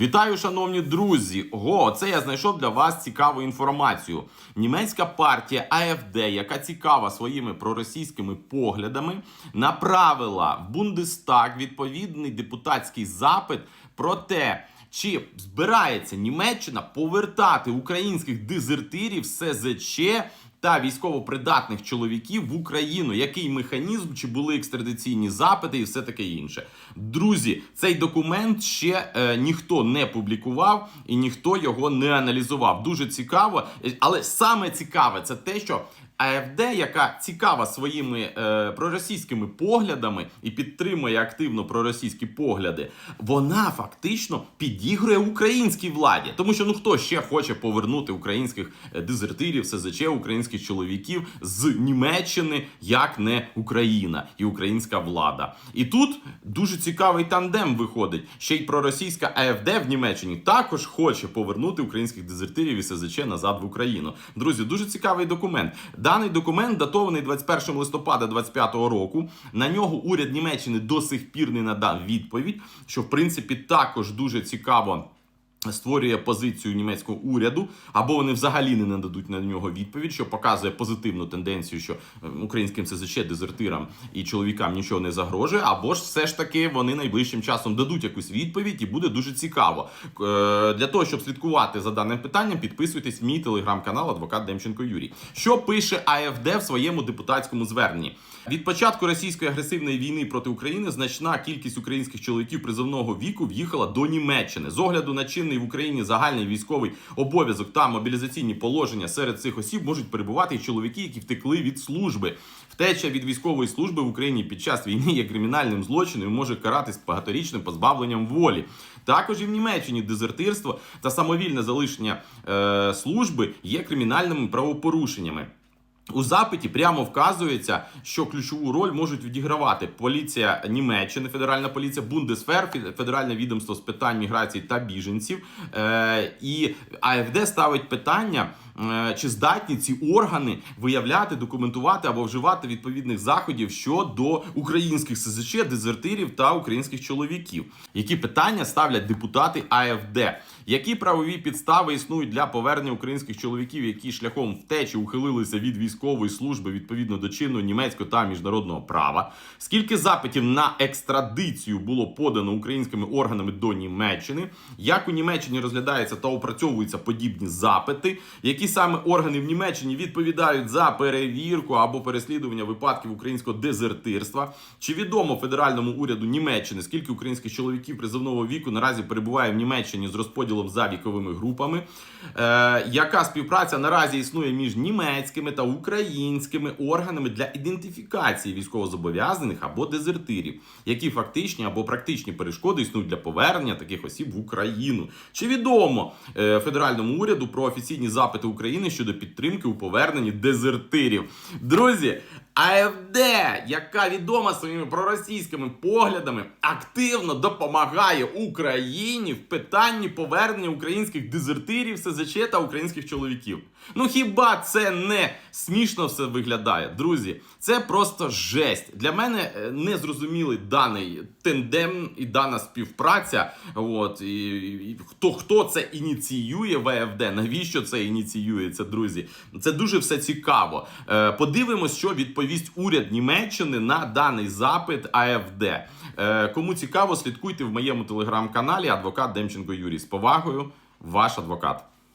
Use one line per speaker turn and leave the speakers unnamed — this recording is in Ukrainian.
Вітаю, шановні друзі! Ого, це я знайшов для вас цікаву інформацію. Німецька партія АФД, яка цікава своїми проросійськими поглядами, направила в Бундестаг відповідний депутатський запит про те, чи збирається Німеччина повертати українських дезертирів СЗЧ та військовопридатних чоловіків в Україну. Який механізм, чи були екстрадиційні запити і все таке інше. Друзі, цей документ ще е, ніхто не публікував і ніхто його не аналізував. Дуже цікаво, Е, але саме цікаве це те, що. АФД, яка цікава своїми е, проросійськими поглядами і підтримує активно проросійські погляди, вона фактично підігрує українській владі. Тому що ну хто ще хоче повернути українських е, дезертирів, СЗЧ, українських чоловіків з Німеччини, як не Україна і українська влада. І тут дуже цікавий тандем виходить. Ще й проросійська АФД в Німеччині також хоче повернути українських дезертирів і СЗЧ назад в Україну. Друзі, дуже цікавий документ. Даний документ датований 21 листопада 2025 року. На нього уряд Німеччини до сих пір не надав відповідь, що в принципі також дуже цікаво. Створює позицію німецького уряду, або вони взагалі не нададуть на нього відповідь, що показує позитивну тенденцію, що е, українським СЗЧ, дезертирам і чоловікам нічого не загрожує, або ж все ж таки вони найближчим часом дадуть якусь відповідь, і буде дуже цікаво. Е, Для того щоб слідкувати за даним питанням, підписуйтесь в мій телеграм-канал Адвокат Демченко Юрій. Що пише АФД в своєму депутатському зверненні? Від початку російської агресивної війни проти України значна кількість українських чоловіків призовного віку в'їхала до Німеччини. З огляду на чинний в Україні загальний військовий обов'язок та мобілізаційні положення серед цих осіб можуть перебувати і чоловіки, які втекли від служби. Втеча від військової служби в Україні під час війни є кримінальним злочином і може каратись багаторічним позбавленням волі. Також і в Німеччині дезертирство та самовільне залишення е, служби є кримінальними правопорушеннями. У запиті прямо вказується, що ключову роль можуть відігравати поліція Німеччини, федеральна поліція, Бундесфер, Фе- федеральне відомство з питань міграції та біженців. Е, і АФД ставить питання. Е, Чи здатні ці органи виявляти, документувати або вживати відповідних заходів щодо українських СЗЧ, дезертирів та українських чоловіків? Які питання ставлять депутати АФД? Які правові підстави існують для повернення українських чоловіків, які шляхом втечі ухилилися від військової служби відповідно до чинного німецького та міжнародного права? Скільки запитів на екстрадицію було подано українськими органами до Німеччини? Як у Німеччині розглядаються та опрацьовуються подібні запити? Які саме органи в Німеччині відповідають за перевірку або переслідування випадків українського дезертирства? Чи відомо федеральному уряду Німеччини, скільки українських чоловіків призовного віку наразі перебуває в Німеччині з розподілом за віковими групами? Е, яка співпраця наразі існує між німецькими та українськими органами для ідентифікації військовозобов'язаних або дезертирів? Які фактичні або практичні перешкоди існують для повернення таких осіб в Україну? Чи відомо е, федеральному уряду про офіційні запити України щодо підтримки у поверненні дезертирів? Друзі, АФД, яка відома своїми проросійськими поглядами, активно допомагає Україні в питанні повернення українських дезертирів, СЗЧ та українських чоловіків. Ну хіба це не смішно все виглядає? Друзі, це просто жесть. Для мене е, не зрозумілий даний тендем і дана співпраця. От і, і хто хто це ініціює в АФД? Навіщо це ініціюється, друзі? Це дуже все цікаво. Е, подивимось, що відповість уряд Німеччини на даний запит АФД. Е, кому цікаво, слідкуйте в моєму телеграм-каналі Адвокат Демченко Юрій. З повагою, ваш адвокат.